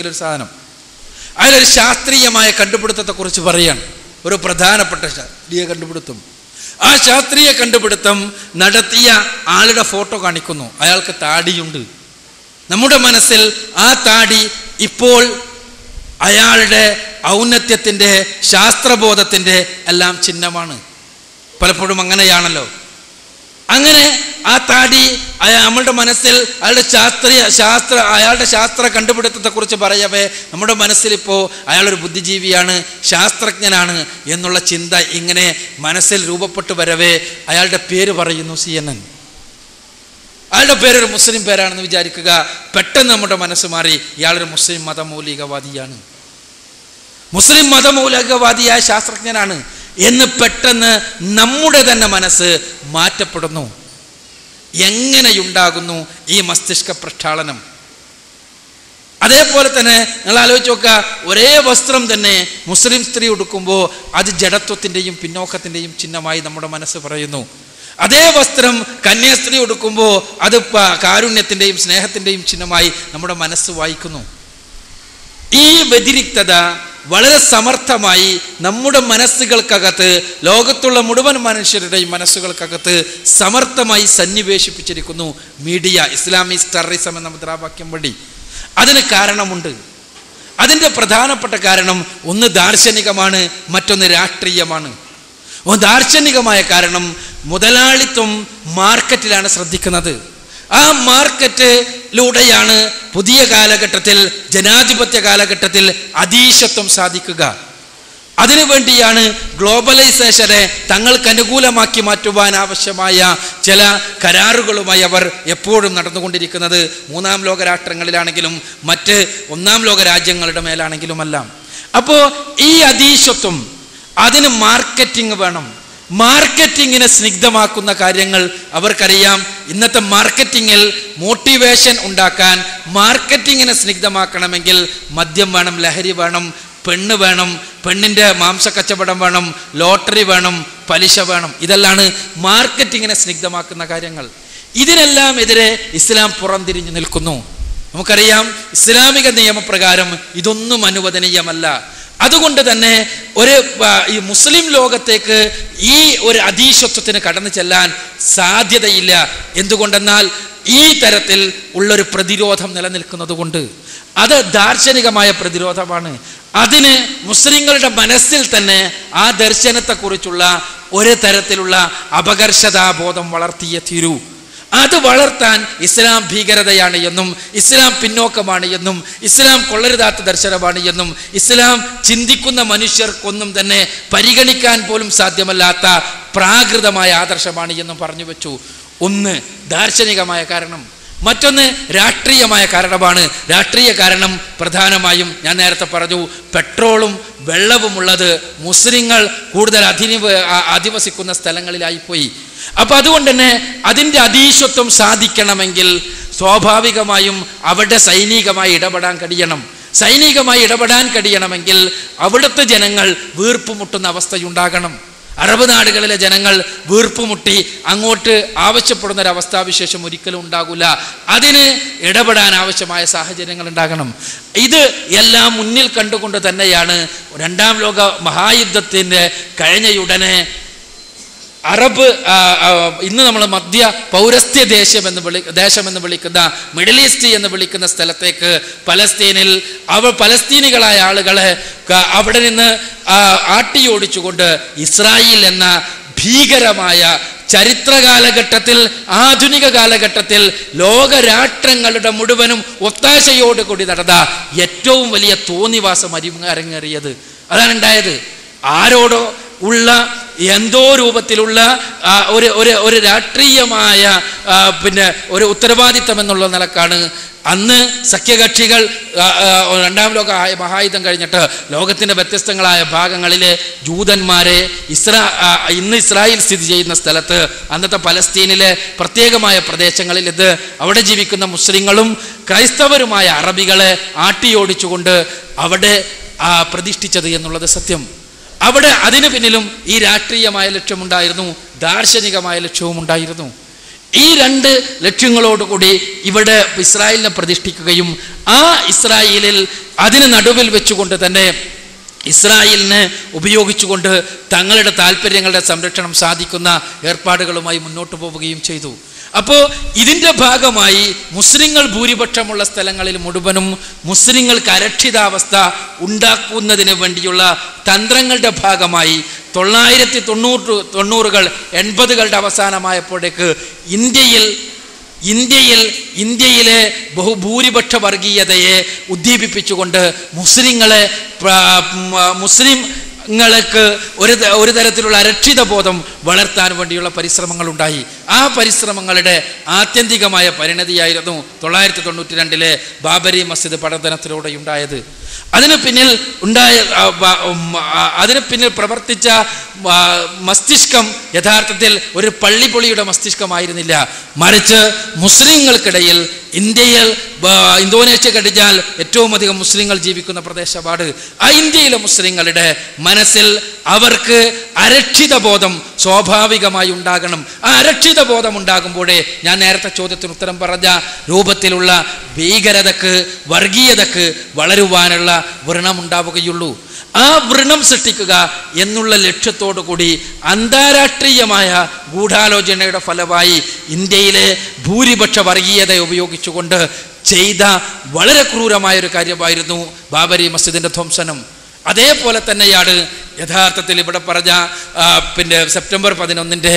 ഒരു സാധനം. അതിലൊരു ശാസ്ത്രീയമായ കണ്ടുപിടുത്തത്തെക്കുറിച്ച് പറയാണ്. ഒരു പ്രധാനപ്പെട്ട ശാസ്ത്രീയ കണ്ടുപിടുത്തം. ആ ശാസ്ത്രീയ കണ്ടുപിടുത്തം നടത്തിയ ആളുടെ ഫോട്ടോ കാണിക്കുന്നു. അയാൾക്ക് താടിയുണ്ട്. നമ്മുടെ മനസ്സിൽ ആ താടി ഇപ്പോൾ അയാളുടെ ഔന്നത്യത്തിന്റെ ശാസ്ത്രബോധത്തിന്റെ എല്ലാം ചിഹ്നമാണ്. പലപ്പോഴും അങ്ങനെയാണല്ലോ. അങ്ങനെ ആ താടി നമ്മളുടെ മനസ്സിൽ അയാളുടെ ശാസ്ത്രീയ ശാസ്ത്ര അയാളുടെ ശാസ്ത്ര കണ്ടുപിടുത്തത്തെ കുറിച്ച് പറയവേ നമ്മുടെ മനസ്സിൽ ഇപ്പോൾ അയാളൊരു ബുദ്ധിജീവിയാണ് ശാസ്ത്രജ്ഞനാണ് എന്നുള്ള ചിന്ത ഇങ്ങനെ മനസ്സിൽ രൂപപ്പെട്ടു വരവേ അയാളുടെ പേര് പറയുന്നു സി എൻ എൻ. അയാളുടെ പേരൊരു മുസ്ലിം പേരാണെന്ന് വിചാരിക്കുക പെട്ടെന്ന് നമ്മുടെ മനസ്സ് മാറി ഇയാളൊരു മുസ്ലിം മതമൗലികവാദിയാണ്. മുസ്ലിം മതമൗലികവാദിയായ ശാസ്ത്രജ്ഞനാണ്. എന്ന് പെട്ടെന്ന് നമ്മുടെ തന്നെ മനസ്സ് മാറ്റപ്പെടുന്നു. എങ്ങനെയുണ്ടാകുന്നു ഈ മസ്തിഷ്ക പ്രക്ഷാളനം? അതേപോലെ തന്നെ നിങ്ങൾ ആലോചിച്ച് നോക്കുക ഒരേ വസ്ത്രം തന്നെ മുസ്ലിം സ്ത്രീ ഉടുക്കുമ്പോൾ അത് ജഡത്വത്തിന്റെയും പിന്നോക്കത്തിന്റെയും ചിഹ്നമായി നമ്മുടെ മനസ്സ് പറയുന്നു. അതേ വസ്ത്രം കന്യാസ്ത്രീ ഉടുക്കുമ്പോൾ അത് കാരുണ്യത്തിന്റെയും സ്നേഹത്തിന്റെയും ചിഹ്നമായി നമ്മുടെ മനസ്സ് വായിക്കുന്നു. ഈ വ്യതിരിക്തത വളരെ സമർത്ഥമായി നമ്മുടെ മനസ്സുകൾക്കകത്ത് ലോകത്തുള്ള മുഴുവൻ മനുഷ്യരുടെയും മനസ്സുകൾക്കകത്ത് സമർത്ഥമായി സന്നിവേശിപ്പിച്ചിരിക്കുന്നു മീഡിയ ഇസ്ലാമിക് ടെററിസം എന്ന മുദ്രാവാക്യം വഴി. അതിന് കാരണമുണ്ട്. അതിന്റെ പ്രധാനപ്പെട്ട കാരണം ഒന്ന് ദാർശനികമാണ് മറ്റൊന്ന് രാഷ്ട്രീയമാണ്. ദാർശനികമായ കാരണം മുതലാളിത്വം മാർക്കറ്റിലാണ് ശ്രദ്ധിക്കുന്നത്. ആ മാർക്കറ്റിലൂടെയാണ് പുതിയ കാലഘട്ടത്തിൽ ജനാധിപത്യ കാലഘട്ടത്തിൽ അതീശത്വം സാധിക്കുക. അതിനുവേണ്ടിയാണ് ഗ്ലോബലൈസേഷനെ തങ്ങൾക്ക് അനുകൂലമാക്കി മാറ്റുവാൻ ആവശ്യമായ ചില കരാറുകളുമായി അവർ എപ്പോഴും നടന്നുകൊണ്ടിരിക്കുന്നത്. മൂന്നാം ലോക രാഷ്ട്രങ്ങളിലാണെങ്കിലും മറ്റ് ഒന്നാം ലോക രാജ്യങ്ങളുടെ മേലാണെങ്കിലുമെല്ലാം. അപ്പോൾ ഈ അതീശത്വം അതിന് മാർക്കറ്റിംഗ് വേണം. മാർക്കറ്റിങ്ങിനെ സ്നിഗ്ധമാക്കുന്ന കാര്യങ്ങൾ അവർക്കറിയാം. ഇന്നത്തെ മാർക്കറ്റിങ്ങിൽ മോട്ടിവേഷൻ ഉണ്ടാക്കാൻ മാർക്കറ്റിങ്ങിനെ സ്നിഗ്ധമാക്കണമെങ്കിൽ മദ്യം വേണം ലഹരി വേണം പെണ്ണ് വേണം പെണ്ണിന്റെ മാംസക്കച്ചവടം വേണം ലോട്ടറി വേണം പലിശ വേണം. ഇതെല്ലാണ് മാർക്കറ്റിങ്ങിനെ സ്നിഗ്ധമാക്കുന്ന കാര്യങ്ങൾ. ഇതിനെല്ലാം എതിരെ ഇസ്ലാം പുറംതിരിഞ്ഞു നിൽക്കുന്നു. നമുക്കറിയാം ഇസ്ലാമിക നിയമപ്രകാരം ഇതൊന്നും അനുവദനീയമല്ല. അതുകൊണ്ട് തന്നെ ഒരു ഈ മുസ്ലിം ലോകത്തേക്ക് ഈ ഒരു അതീശത്വത്തിന് കടന്നു ചെല്ലാൻ സാധ്യതയില്ല. എന്തുകൊണ്ടെന്നാൽ ഈ തരത്തിൽ ഉള്ളൊരു പ്രതിരോധം നിലനിൽക്കുന്നത് കൊണ്ട് അത് ദാർശനികമായ പ്രതിരോധമാണ്. അതിന് മുസ്ലിങ്ങളുടെ മനസ്സിൽ തന്നെ ആ ദർശനത്തെക്കുറിച്ചുള്ള ഒരു തരത്തിലുള്ള അപകർഷതാബോധം വളർത്തിയ തീരൂ. അത് വളർത്താൻ ഇസ്ലാം ഭീകരതയാണ് എന്നും ഇസ്ലാം പിന്നോക്കമാണ് എന്നും ഇസ്ലാം കൊള്ളരുതാത്ത ദർശനമാണ് എന്നും ഇസ്ലാം ചിന്തിക്കുന്ന മനുഷ്യർക്കൊന്നും തന്നെ പരിഗണിക്കാൻ പോലും സാധ്യമല്ലാത്ത പ്രാകൃതമായ ആദർശമാണ് എന്നും പറഞ്ഞു വെച്ചു. ഒന്ന് ദാർശനികമായ കാരണം. മറ്റൊന്ന് രാഷ്ട്രീയമായ കാരണമാണ്. രാഷ്ട്രീയ കാരണം പ്രധാനമായും ഞാൻ നേരത്തെ പറഞ്ഞു പെട്രോളും വെള്ളവും ഉള്ളത് മുസ്ലിങ്ങൾ കൂടുതൽ അധിനിവ അധിവസിക്കുന്ന സ്ഥലങ്ങളിലായിപ്പോയി. അപ്പൊ അതുകൊണ്ട് തന്നെ അതിന്റെ അതീശത്വം സാധിക്കണമെങ്കിൽ സ്വാഭാവികമായും അവിടെ സൈനികമായി ഇടപെടാൻ കഴിയണം. സൈനികമായി ഇടപെടാൻ കഴിയണമെങ്കിൽ അവിടുത്തെ ജനങ്ങൾ വീർപ്പുമുട്ടുന്ന അവസ്ഥയുണ്ടാകണം. അറബ് നാടുകളിലെ ജനങ്ങൾ വീർപ്പുമുട്ടി അങ്ങോട്ട് ആവശ്യപ്പെടുന്ന ഒരു അവസ്ഥാവിശേഷം ഒരിക്കലും ഉണ്ടാകില്ല അതിന് ഇടപെടാൻ ആവശ്യമായ സാഹചര്യങ്ങൾ ഉണ്ടാകണം. ഇത് എല്ലാം മുന്നിൽ കണ്ടുകൊണ്ട് തന്നെയാണ് രണ്ടാം ലോക മഹായുദ്ധത്തിന്റെ കഴിഞ്ഞയുടനെ അറബ് ഇന്ന് നമ്മൾ മധ്യ പൗരസ്ത്യ ദേശം എന്ന് വിളി ദേശം എന്ന് വിളിക്കുന്ന മിഡിൽ ഈസ്റ്റ് എന്ന് വിളിക്കുന്ന സ്ഥലത്തേക്ക് പലസ്തീനിൽ അവ പലസ്തീനികളായ ആളുകളെ അവിടെ നിന്ന് ആട്ടിയോടിച്ചുകൊണ്ട് ഇസ്രായേൽ എന്ന ഭീകരമായ ചരിത്ര കാലഘട്ടത്തിൽ ആധുനിക കാലഘട്ടത്തിൽ ലോകരാഷ്ട്രങ്ങളുടെ മുഴുവനും ഒത്താശയോടുകൂടി നടന്ന ഏറ്റവും വലിയ തോന്നിവാസം അരിമ അരങ്ങേറിയത്. അതാണ് ഉണ്ടായത് ആരോടോ ഉള്ള എന്തോ രൂപത്തിലുള്ള ഒരു ഒരു ഒരു രാഷ്ട്രീയമായ പിന്നെ ഒരു ഉത്തരവാദിത്തം എന്നുള്ള നിലക്കാണ്. അന്ന് സഖ്യകക്ഷികൾ രണ്ടാം ലോക മഹായുദ്ധം കഴിഞ്ഞിട്ട് ലോകത്തിന്റെ വ്യത്യസ്തങ്ങളായ ഭാഗങ്ങളിലെ ജൂതന്മാരെ ഇസ്രാ ഇന്ന് ഇസ്രായേൽ സ്ഥിതി ചെയ്യുന്ന സ്ഥലത്ത് അന്നത്തെ പലസ്തീനിലെ പ്രത്യേകമായ പ്രദേശങ്ങളിൽ ഇത് അവിടെ ജീവിക്കുന്ന മുസ്ലിങ്ങളും ക്രൈസ്തവരുമായ അറബികളെ ആട്ടിയോടിച്ചുകൊണ്ട് അവിടെ പ്രതിഷ്ഠിച്ചത് എന്നുള്ളത് സത്യം. അവിടെ അതിനു പിന്നിലും ഈ രാഷ്ട്രീയമായ ലക്ഷ്യമുണ്ടായിരുന്നു ദാർശനികമായ ലക്ഷ്യവും ഉണ്ടായിരുന്നു ഈ രണ്ട് ലക്ഷ്യങ്ങളോടുകൂടി ഇവിടെ ഇസ്രായേലിനെ പ്രതിഷ്ഠിക്കുകയും ആ ഇസ്രായേലിൽ അതിന് നടുവിൽ വെച്ചുകൊണ്ട് തന്നെ ഇസ്രായേലിനെ ഉപയോഗിച്ചുകൊണ്ട് തങ്ങളുടെ താല്പര്യങ്ങളുടെ സംരക്ഷണം സാധിക്കുന്ന ഏർപ്പാടുകളുമായി മുന്നോട്ട് പോവുകയും ചെയ്തു. അപ്പോൾ ഇതിന്റെ ഭാഗമായി മുസ്ലിങ്ങൾ ഭൂരിപക്ഷമുള്ള സ്ഥലങ്ങളിൽ മുഴുവനും മുസ്ലിങ്ങൾക്ക് അരക്ഷിതാവസ്ഥ ഉണ്ടാക്കുന്നതിന് വേണ്ടിയുള്ള തന്ത്രങ്ങളുടെ ഭാഗമായി തൊള്ളായിരത്തി തൊണ്ണൂറ് തൊണ്ണൂറുകൾ എൺപതുകളുടെ അവസാനമായപ്പോഴേക്ക് ഇന്ത്യയിൽ ഇന്ത്യയിൽ ഇന്ത്യയിലെ ബഹുഭൂരിപക്ഷ വർഗീയതയെ ഉദ്ദീപിപ്പിച്ചുകൊണ്ട് മുസ്ലിങ്ങളെ പ്ര- മുസ്ലിങ്ങൾക്ക് ഒരു ഒരു തരത്തിലുള്ള അരക്ഷിത ബോധം വളർത്താൻ വേണ്ടിയുള്ള പരിശ്രമങ്ങൾ ഉണ്ടായി ആ പരിശ്രമങ്ങളുടെ ആത്യന്തികമായ പരിണതിയായിരുന്നു തൊള്ളായിരത്തി തൊണ്ണൂറ്റി രണ്ടിലെ ബാബരി മസ്ജിദ് പഠനത്തിലൂടെ ഉണ്ടായത് അതിന് പിന്നിൽ ഉണ്ടായ അതിന് പിന്നിൽ പ്രവർത്തിച്ച മസ്തിഷ്കം യഥാർത്ഥത്തിൽ ഒരു പള്ളിപ്പൊളിയുടെ മസ്തിഷ്കമായിരുന്നില്ല. മറിച്ച് മുസ്ലിങ്ങൾക്കിടയിൽ ഇന്ത്യയിൽ ഇന്തോനേഷ്യ കഴിഞ്ഞാൽ ഏറ്റവും അധികം മുസ്ലിങ്ങൾ ജീവിക്കുന്ന പ്രദേശമാണ് ആ ഇന്ത്യയിലെ മുസ്ലിങ്ങളുടെ മനസ്സിൽ അവർക്ക് അരക്ഷിത ബോധം സ്വാഭാവികമായി ഉണ്ടാകണം. ആ അരക്ഷിത ബോധം ഉണ്ടാകുമ്പോഴേ ഞാൻ നേരത്തെ ചോദ്യത്തിന് ഉത്തരം പറഞ്ഞ രൂപത്തിലുള്ള ഭീകരതക്ക് വർഗീയതക്ക് വളരുവാനുള്ള വ്രണമുണ്ടാവുകയുള്ളൂ. ആ വ്രണം സൃഷ്ടിക്കുക എന്നുള്ള ലക്ഷ്യത്തോടു കൂടി അന്താരാഷ്ട്രീയമായ ഗൂഢാലോചനയുടെ ഫലമായി ഇന്ത്യയിലെ ഭൂരിപക്ഷ വർഗീയത ഉപയോഗിച്ചുകൊണ്ട് ചെയ്ത വളരെ ക്രൂരമായ ഒരു കാര്യമായിരുന്നു ബാബരി മസ്ജിദിന്റെ ധ്വംസനം. അതേപോലെ തന്നെയാണ് യഥാർത്ഥത്തിൽ ഇവിടെ പറഞ്ഞ പിന്നെ സെപ്റ്റംബർ പതിനൊന്നിന്റെ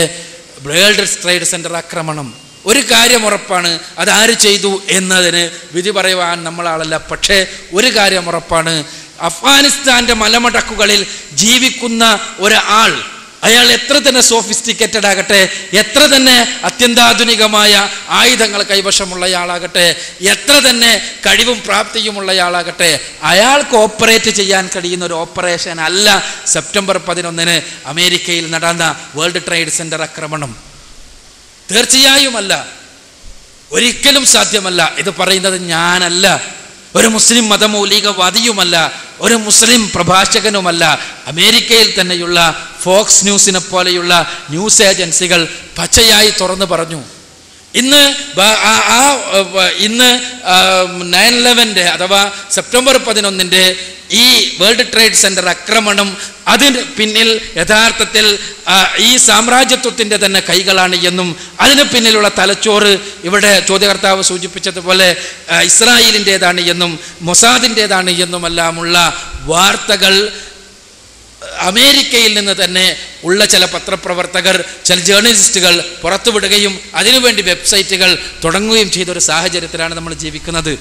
വേൾഡ് ട്രേഡ് സെന്റർ ആക്രമണം. ഒരു കാര്യം ഉറപ്പാണ് അതാര് ചെയ്തു എന്നതിന് വിധി പറയുവാൻ നമ്മളാളല്ല. പക്ഷേ ഒരു കാര്യം ഉറപ്പാണ് അഫ്ഗാനിസ്ഥാന്റെ മലമടക്കുകളിൽ ജീവിക്കുന്ന ഒരാൾ അയാൾ എത്ര തന്നെ സോഫിസ്റ്റിക്കേറ്റഡ് ആകട്ടെ എത്ര തന്നെ അത്യന്താധുനികമായ ആയുധങ്ങൾ കൈവശമുള്ളയാളാകട്ടെ എത്ര തന്നെ കഴിവും പ്രാപ്തിയുമുള്ളയാളാകട്ടെ അയാൾക്ക് ഓപ്പറേറ്റ് ചെയ്യാൻ കഴിയുന്ന ഒരു ഓപ്പറേഷൻ അല്ല സെപ്റ്റംബർ പതിനൊന്നിന് അമേരിക്കയിൽ നടന്ന വേൾഡ് ട്രേഡ് സെന്റർ ആക്രമണം. തീർച്ചയായും അല്ല ഒരിക്കലും സാധ്യമല്ല. ഇത് പറയുന്നത് ഞാനല്ല. ഒരു മുസ്ലിം മതമൗലികവാദിയുമല്ല ഒരു മുസ്ലിം പ്രഭാഷകനുമല്ല. അമേരിക്കയിൽ തന്നെയുള്ള ഫോക്സ് ന്യൂസിനെ പോലെയുള്ള ന്യൂസ് ഏജൻസികൾ പച്ചയായി തുറന്നു പറഞ്ഞു. ഇന്ന് ആ- ഇന്ന് നയൻ ലെവന്റെ അഥവാ സെപ്റ്റംബർ പതിനൊന്നിന്റെ ഈ വേൾഡ് ട്രേഡ് സെന്റർ ആക്രമണം അതിന് പിന്നിൽ യഥാർത്ഥത്തിൽ ഈ സാമ്രാജ്യത്വത്തിന്റെ തന്നെ കൈകളാണ് എന്നും അതിന് പിന്നിലുള്ള തലച്ചോറ് ഇവിടെ ചോദ്യകർത്താവ് സൂചിപ്പിച്ചതുപോലെ ഇസ്രായേലിന്റെതാണ് എന്നും മൊസാദിന്റെതാണ് എന്നുമെല്ലാമുള്ള വാർത്തകൾ അമേരിക്കയിൽ നിന്ന് തന്നെ ഉള്ള ചില പത്രപ്രവർത്തകർ ചില ജേർണലിസ്റ്റുകൾ പുറത്തുവിടുകയും അതിനുവേണ്ടി വെബ്സൈറ്റുകൾ തുടങ്ങുകയും ചെയ്ത ഒരു സാഹചര്യത്തിലാണ് നമ്മൾ ജീവിക്കുന്നത്.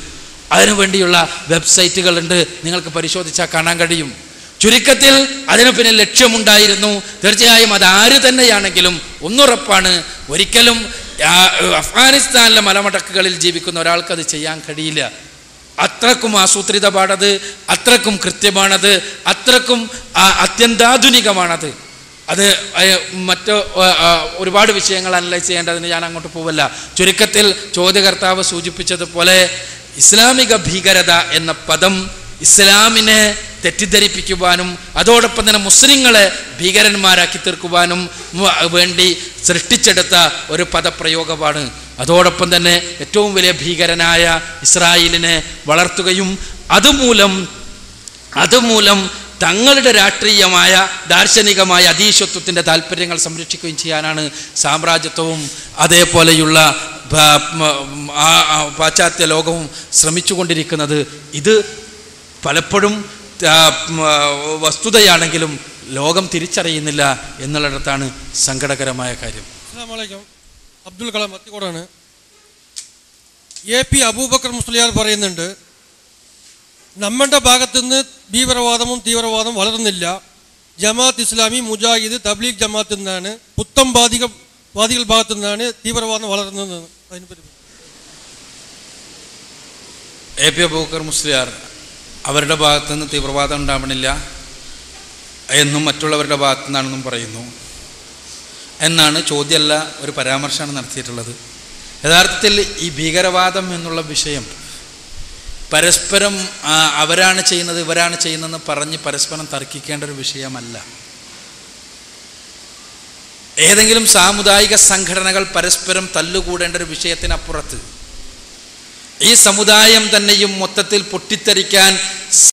അതിനുവേണ്ടിയുള്ള വെബ്സൈറ്റുകളുണ്ട്. നിങ്ങൾക്ക് പരിശോധിച്ചാൽ കാണാൻ കഴിയും. ചുരുക്കത്തിൽ അതിനു പിന്നിൽ ലക്ഷ്യമുണ്ടായിരുന്നു. തീർച്ചയായും അത് ആര് തന്നെയാണെങ്കിലും ഒന്നുറപ്പാണ് ഒരിക്കലും അഫ്ഗാനിസ്ഥാനിലെ മലമടക്കുകളിൽ ജീവിക്കുന്ന ഒരാൾക്ക് അത് ചെയ്യാൻ കഴിയില്ല. അത്രക്കും ആസൂത്രിതമാണത് അത്രക്കും കൃത്യമാണത് അത്രക്കും അത്യന്താധുനികമാണത്. അത് മറ്റ് ഒരുപാട് വിഷയങ്ങൾ അനലൈസ് ചെയ്യേണ്ടതിന് ഞാൻ അങ്ങോട്ട് പോവല്ല. ചുരുക്കത്തിൽ ചോദ്യകർത്താവ് സൂചിപ്പിച്ചതുപോലെ ഇസ്ലാമിക ഭീകരത എന്ന പദം ഇസ്ലാമിനെ തെറ്റിദ്ധരിപ്പിക്കുവാനും അതോടൊപ്പം തന്നെ മുസ്ലിങ്ങളെ ഭീകരന്മാരാക്കി തീർക്കുവാനും വേണ്ടി സൃഷ്ടിച്ചെടുത്ത ഒരു പദപ്രയോഗമാണ് അതോടൊപ്പം തന്നെ ഏറ്റവും വലിയ ഭീകരനായ ഇസ്രായേലിനെ വളർത്തുകയും അതുമൂലം അതുമൂലം തങ്ങളുടെ രാഷ്ട്രീയമായ ദാർശനികമായ അതീശത്വത്തിന്റെ താല്പര്യങ്ങൾ സംരക്ഷിക്കുകയും ചെയ്യാനാണ് സാമ്രാജ്യത്വവും അതേപോലെയുള്ള പാശ്ചാത്യ ലോകവും ശ്രമിച്ചുകൊണ്ടിരിക്കുന്നത്. ഇത് പലപ്പോഴും വസ്തുതയാണെങ്കിലും ലോകം തിരിച്ചറിയുന്നില്ല എന്നുള്ളിടത്താണ് സങ്കടകരമായ കാര്യം. അബ്ദുൽ കലാം അത്തിക്കോടാണ്. എ പി അബൂബക്കർ മുസ്ലിയാർ പറയുന്നുണ്ട് നമ്മുടെ ഭാഗത്തുനിന്ന് ഭീകരവാദവും തീവ്രവാദം വളർന്നില്ല. ജമാഅത്ത് ഇസ്ലാമി മുജാഹിദ് തബ്ലീഗ് ജമാഅത്ത് നിന്നാണ് പുത്തം ബാധിക വാദികൾ ഭാഗത്തു നിന്നാണ് തീവ്രവാദം വളർന്നത്. അതിനെപ്പറ്റി എ പി അബൂബക്കർ മുസ്ലിയാർ അവരുടെ ഭാഗത്തു നിന്ന് തീവ്രവാദം ഉണ്ടാവണില്ല എന്നും മറ്റുള്ളവരുടെ ഭാഗത്തു നിന്നാണെന്നും പറയുന്നു. എന്നാണ് ചോദ്യമല്ല ഒരു പരാമർശമാണ് നടത്തിയിട്ടുള്ളത്. യഥാർത്ഥത്തിൽ ഈ ഭീകരവാദം എന്നുള്ള വിഷയം പരസ്പരം അവരാണ് ചെയ്യുന്നത് ഇവരാണ് ചെയ്യുന്നതെന്ന് പറഞ്ഞ് പരസ്പരം തർക്കിക്കേണ്ട ഒരു വിഷയമല്ല. ഏതെങ്കിലും സാമുദായിക സംഘടനകൾ പരസ്പരം തല്ലുകൂടേണ്ട ഒരു വിഷയത്തിനപ്പുറത്ത് ഈ സമുദായം തന്നെയും മൊത്തത്തിൽ പൊട്ടിത്തെറിക്കാൻ